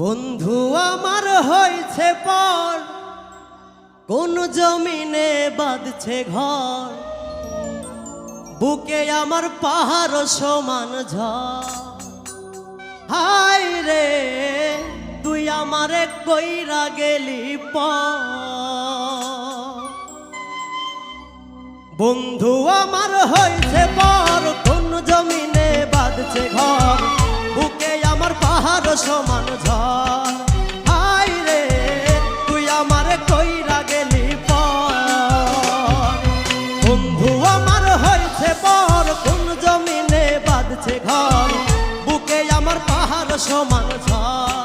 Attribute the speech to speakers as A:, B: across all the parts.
A: বন্ধু আমার হয়েছে পর, কোন জমিনে বাঁধছে ঘর। বুকে আমার পাহাড় সমান ঝড়। হাই রে, তুই আমারে কইরা গেলি পর। বন্ধু আমার হয়েছে বর কোন জমিনে বাঁধছে ঘর। সমান ঝড় হাই রে, তুই আমার কইরা গেলি পর। বন্ধু আমার হয়েছে বর কোন জমিনে বাঁধছে ঘর? বুকে আমার পাহাড় সমান ঝড়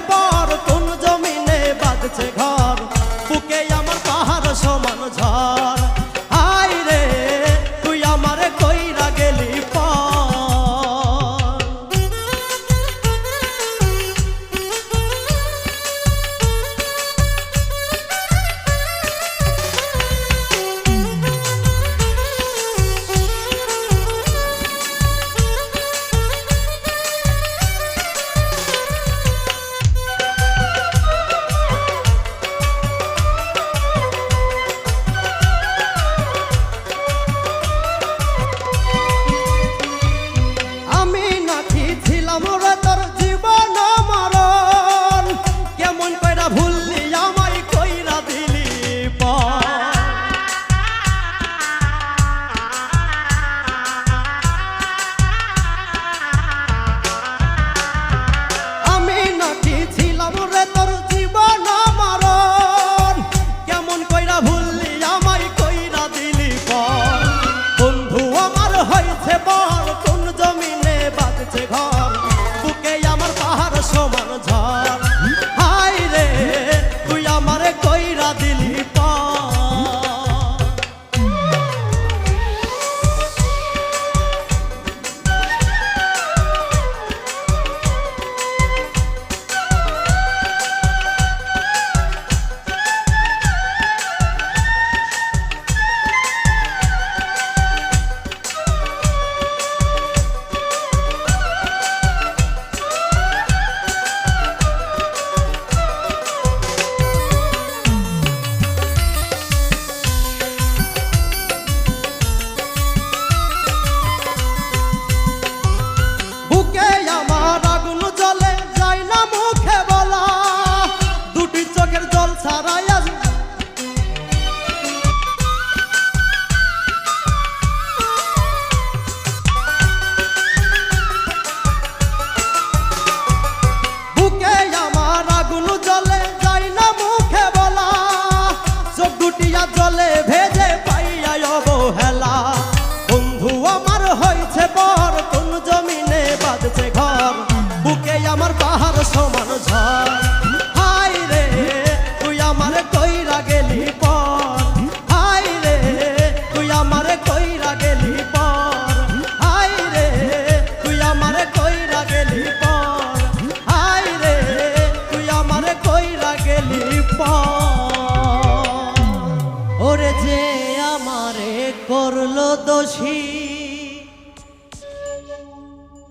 A: হয়েছে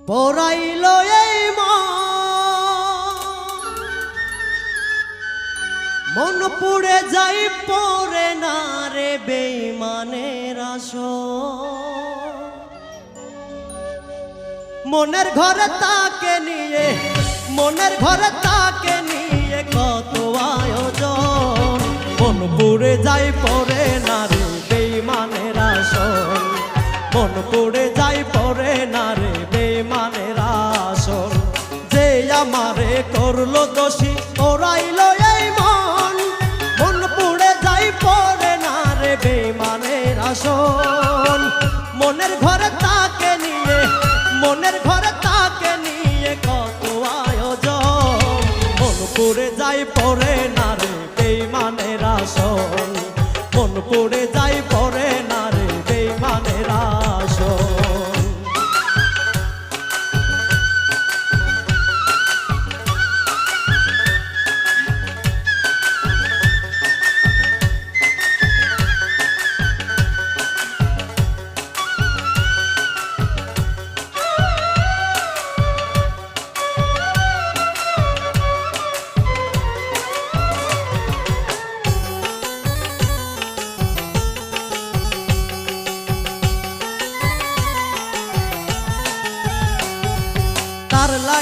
A: পড়াইল এই মন। পুড়ে যাই পরে না রে বেইমানের আস মনের ঘরে তাকে নিয়ে, মনের ঘরে তাকে নিয়ে কত আয়োজন। মন পুড়ে যাই পরে না রে বেইমানের আসন মন পুড়ে যাই পরে না রে বেইমানের আসর যে আমারে করল দোষী ওরাইল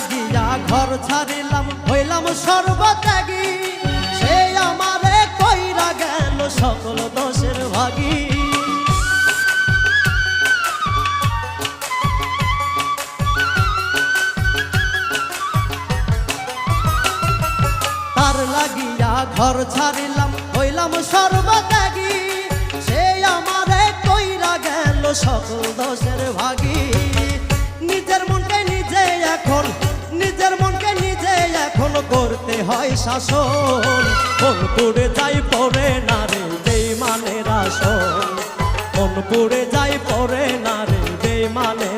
A: লাগিয়া ঘর ছাড়িলাম, হইলাম সর্বত্যাগী। সে আমারে কইরা গেল সকল দোষের ভাগী। তার লাগিয়া ঘর ছাড়িলাম, হইলাম সর্বত্যাগী। সে আমারে কইরা গেল সকল দোষের ভাগী। নিজের মনকে নিজে এখন নিজের মনকে নিজে এখন করতে হয় শাসন। মন পুড়ে যাই পরে না রে মানে আসন। মন পুড়ে যাই পরে না রে বেইমানের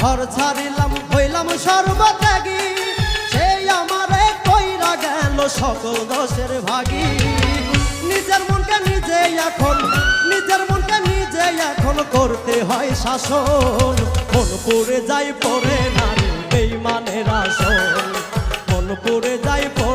A: ঘর ছাড়িলাম, হইলাম সর্বত্যাগী। সেই আমারে কইরা গেল সকল দোষের ভাগী। নিজের মনকে নিজে এখন, নিজের মনকে নিজে এখন করতে হয় শাসন। মন পড়ে যাই পরে না রে বেইমানের আসন। মন পড়ে যাই পড়ে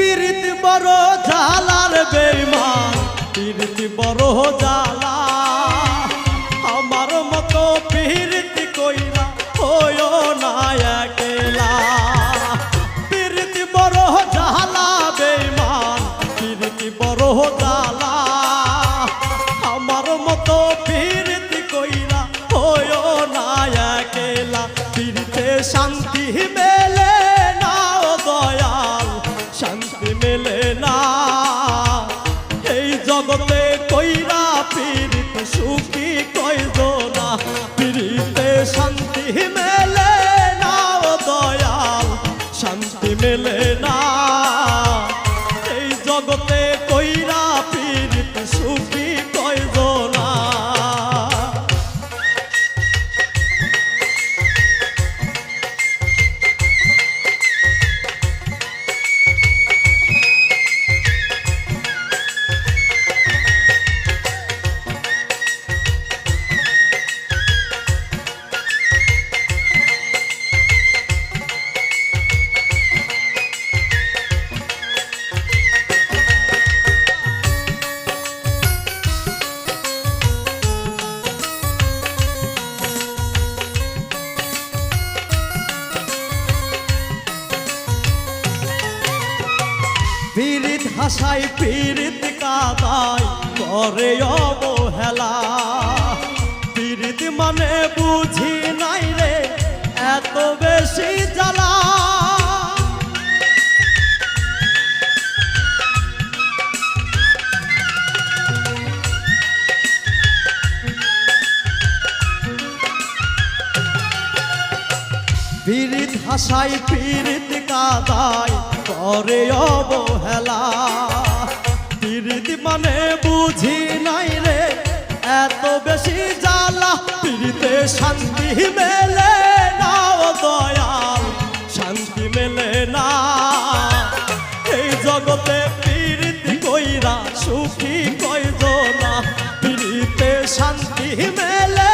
A: পীড়িত বড় জালার বেইমান পীড়িত বড় জালা হাসাই পীড়িত কাদাই করে অবহেলা। পীড়িত মানে বুঝি নাই রে, এত বেশি জ্বালা। পীড়িতে শান্তি মেলে না দয়াল, শান্তি মেলে না। এই জগতে পীড়িত কইরা সুখী কয়জনা পীড়িতে শান্তি মেলে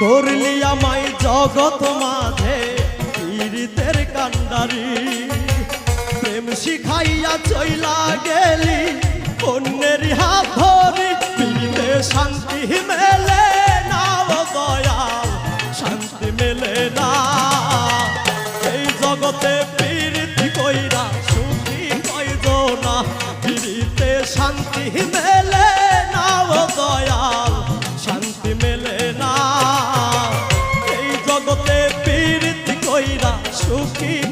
A: করলি আমায় জগৎ মাঝে, পীড়িতের কান্ডারি। প্রেম শিখাইয়া চইলা গেলি, অন্যের হাত ধরি। পীড়িতে শান্তি মেলে না ও দয়াল, শান্তি মেলে না। এই জগতে পীড়িতি কইরা সুখী কয়জনা পীড়িতে শান্তি মেলে কইরা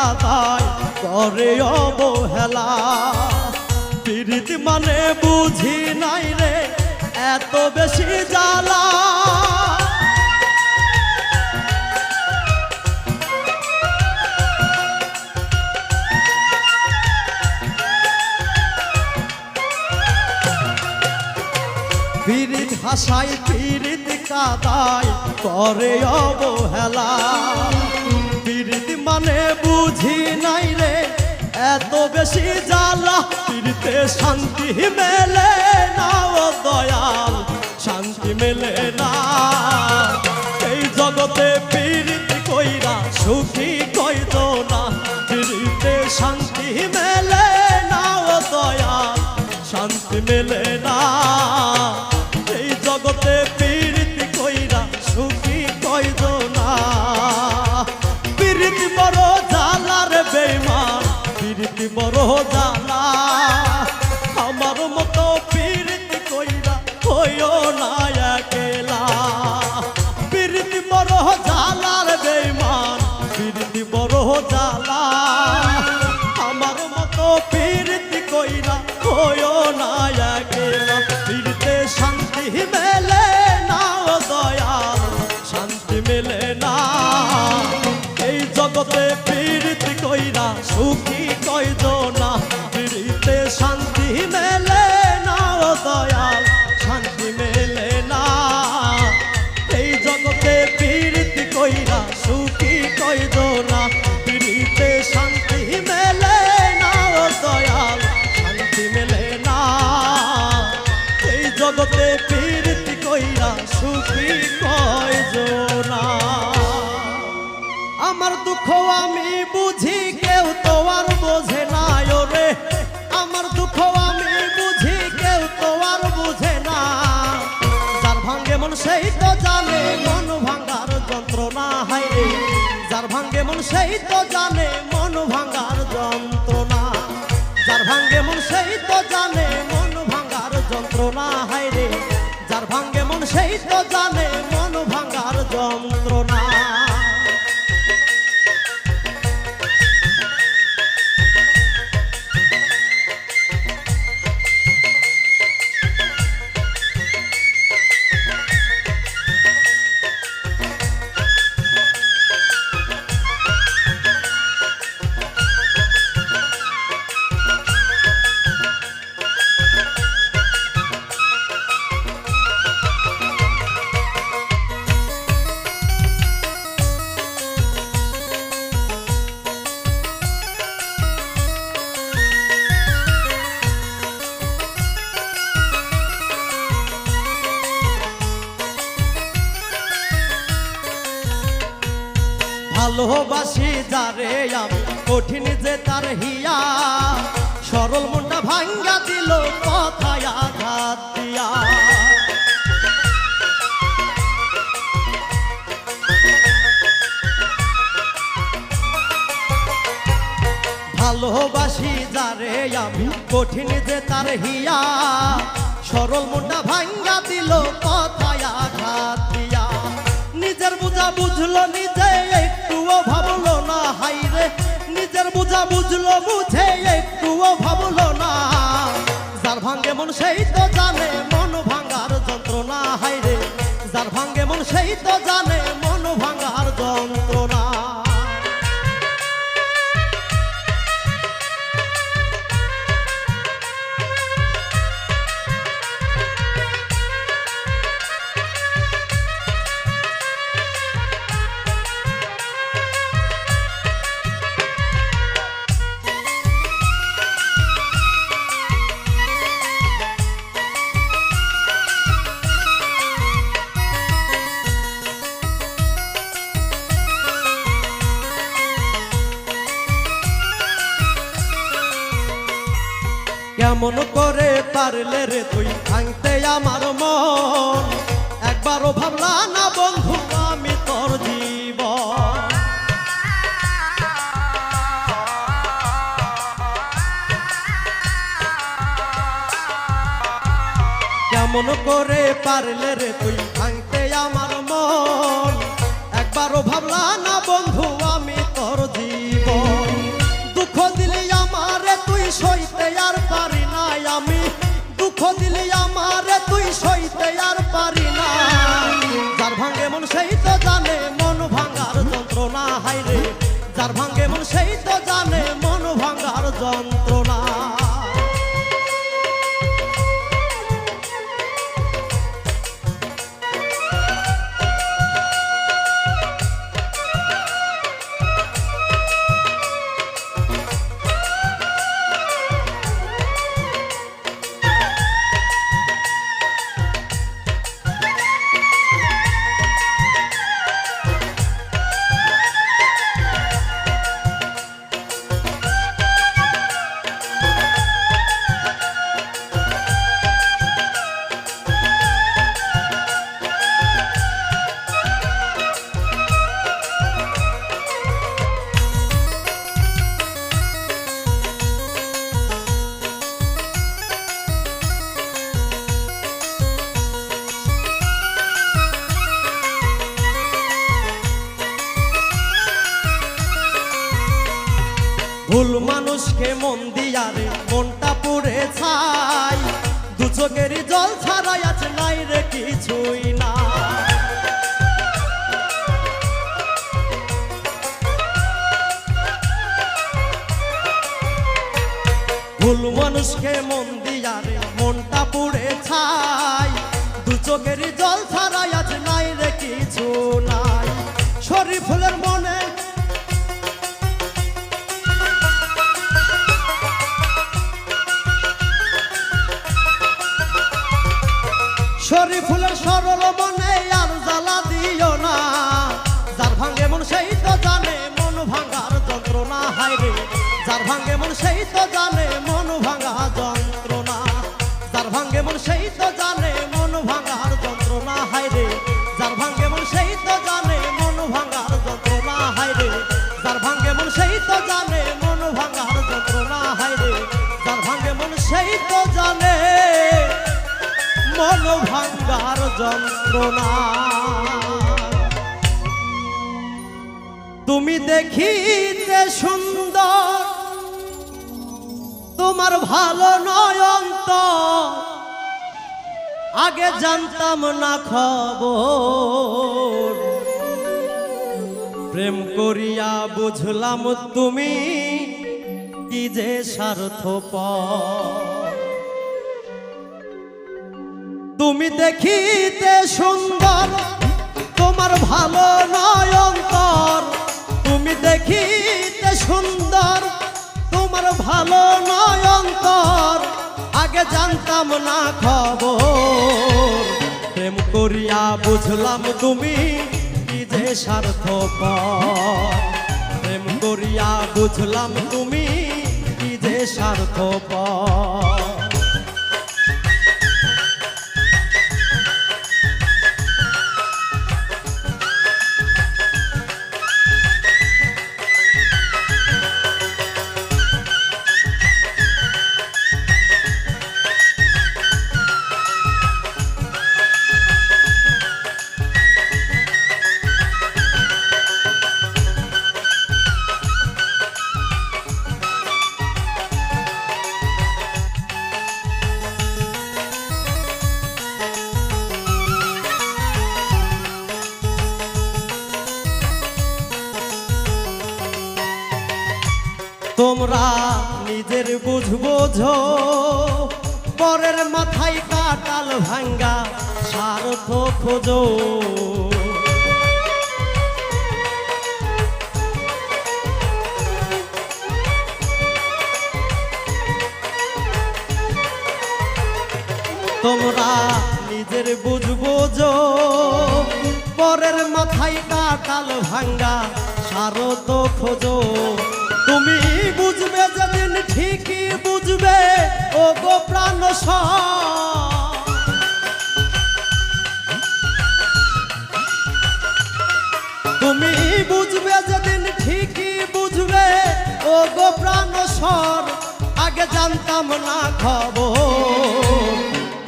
A: কাদাই করে অবহেলা। পীড়িত মানে বুঝি নাই রে, এত বেশি জ্বালা। পীড়িত হাসাই পীড়িত কাদাই করে অবহেলা। মানে বুঝি নাই রে, এত বেশি জ্বালা, পীড়িতে শান্তি মেলে না ও দয়াল, শান্তি মেলে না। এই জগতে পীড়িত কইরা সুখী কইত না, পীড়িতে শান্তি কইরা যার ভাঙ্গে মন সেই তো জানে, মন ভাঙ্গার যন্ত্রণা। যার ভাঙ্গে মন সেই তো জানে, মন ভাঙ্গার যন্ত্রণা। হায় রে, যার ভাঙ্গে মন সেই তো জানে ভালোবাসি যারে আমি, কঠিন যে তার হিয়া। সরল মনটা ভাঙ্গা দিল কথায় আঘাত দিয়া। ভালোবাসি যারে আমি, কঠিন যে তার হিয়া। সরল মনটা ভাঙ্গা দিল কথায় আঘাত দিয়া। নিজের বুঝা বুঝলো নিজে নিজের বুঝা বুঝলো, বুঝে একটুও ভাবলো না। যার ভাঙ্গে মন সেই তো জানে, মন ভাঙ্গার যন্ত্রণা হাইরে যার ভাঙ্গে মন সেই তো জানে পারলে রে, তুই ভাঙতে আমার মন। একবারও ভাবলা না বন্ধু, আমি তোর জীবন। কেমন করে পারলে রে, তুই হাই রে যার ভাঙ্গে মন সেই তো জানে। দু চোখেরই জল ছাড়াই আছে নাই রে কিছুই না। ভুল মানুষকে মন দিয়ারে মনটা পুড়ে ছাই। দু চোখেরই জল ছাড়াই আছে নাই রে কিছু নাই। শরীর মন সেই তো জানে, মন ভাঙা যন্ত্রণা। যার ভাঙ্গে মন সেই তো জানে, মন ভাঙার যন্ত্রণা। হায় রে, যার ভাঙ্গে মন সেই তো জানে, মন ভাঙার যন্ত্রণা। হায় রে, যার ভাঙ্গে মন সেই তো জানে, মন ভাঙার যন্ত্রণা। হায় রে, যার ভাঙ্গে মন সেই তো জানে, মন ভাঙ্গার যন্ত্রণা। তুমি দেখিতে সুন্দর তোমার ভালো নয় অন্তর আগে জানতাম না খবর। প্রেম করিয়া বুঝলাম তুমি কি যে স্বার্থপর। তুমি দেখিতে সুন্দর, তোমার ভালো নয় অন্তর তুমি দেখিতে সুন্দর ভালো নয় অন্তর, আগে জানতাম না খবর। প্রেম করিয়া বুঝলাম তুমি কি যে স্বার্থপর। প্রেম করিয়া বুঝলাম তুমি কি যে স্বার্থপর। বুঝ পরের মাথায় কাটাল ভাঙ্গা সারত খোঁজো। তুমি বুঝবে যেদিন ঠিকই বুঝবে ও গো প্রাণ। তুমি বুঝবে যেদিন ঠিকই বুঝবে ও গো প্রাণ স্বর আগে জানতাম না খবর।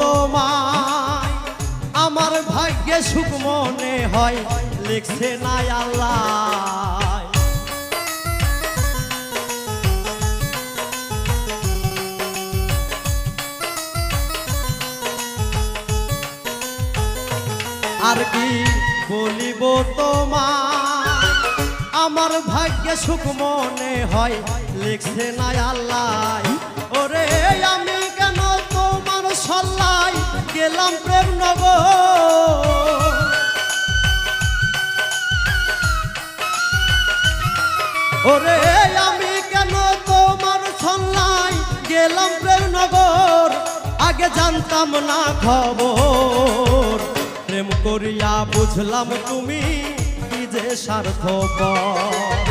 A: তোমায়। আমার ভাগ্যে সুখ মনে হয়, লিখছে না আল্লাহ। আর কি বলিব তোমায়? আমার ভাগ্যে সুখ মনে হয়, লিখছে না আল্লাহ। গেলাম প্রেম নগর ওরে, আমি কেন তোমার সল্লাই গেলাম প্রেম নগর? আগে জানতাম না খবর। প্রেম করিয়া বুঝলাম তুমি কি যে স্বার্থপর।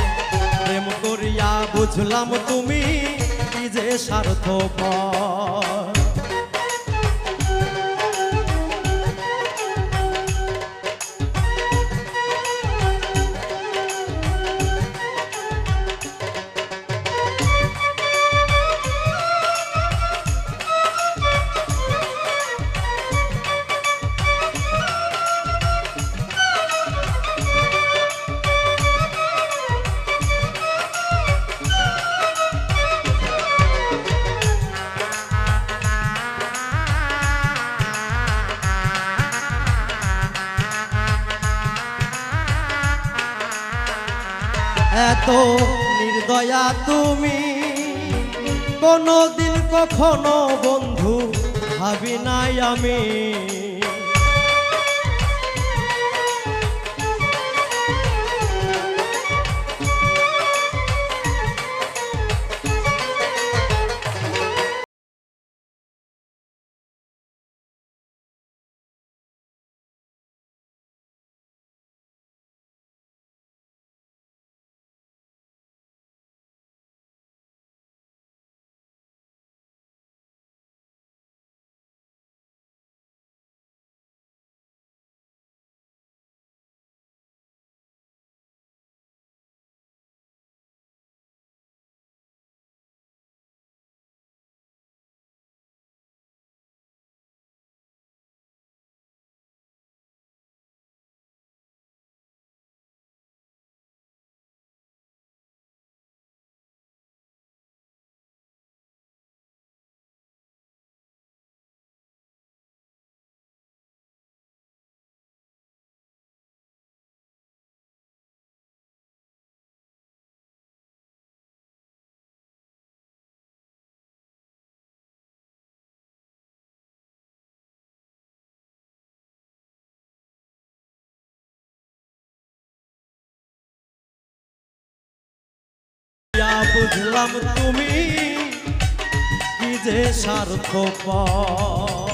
A: প্রেম করিয়া বুঝলাম তুমি কি যে স্বার্থপর। এত নির্দয়া তুমি। কোনো দিন কখনো বন্ধু ভাবি নাই আমি। বুঝলাম তুমি কি যে স্বার্থপর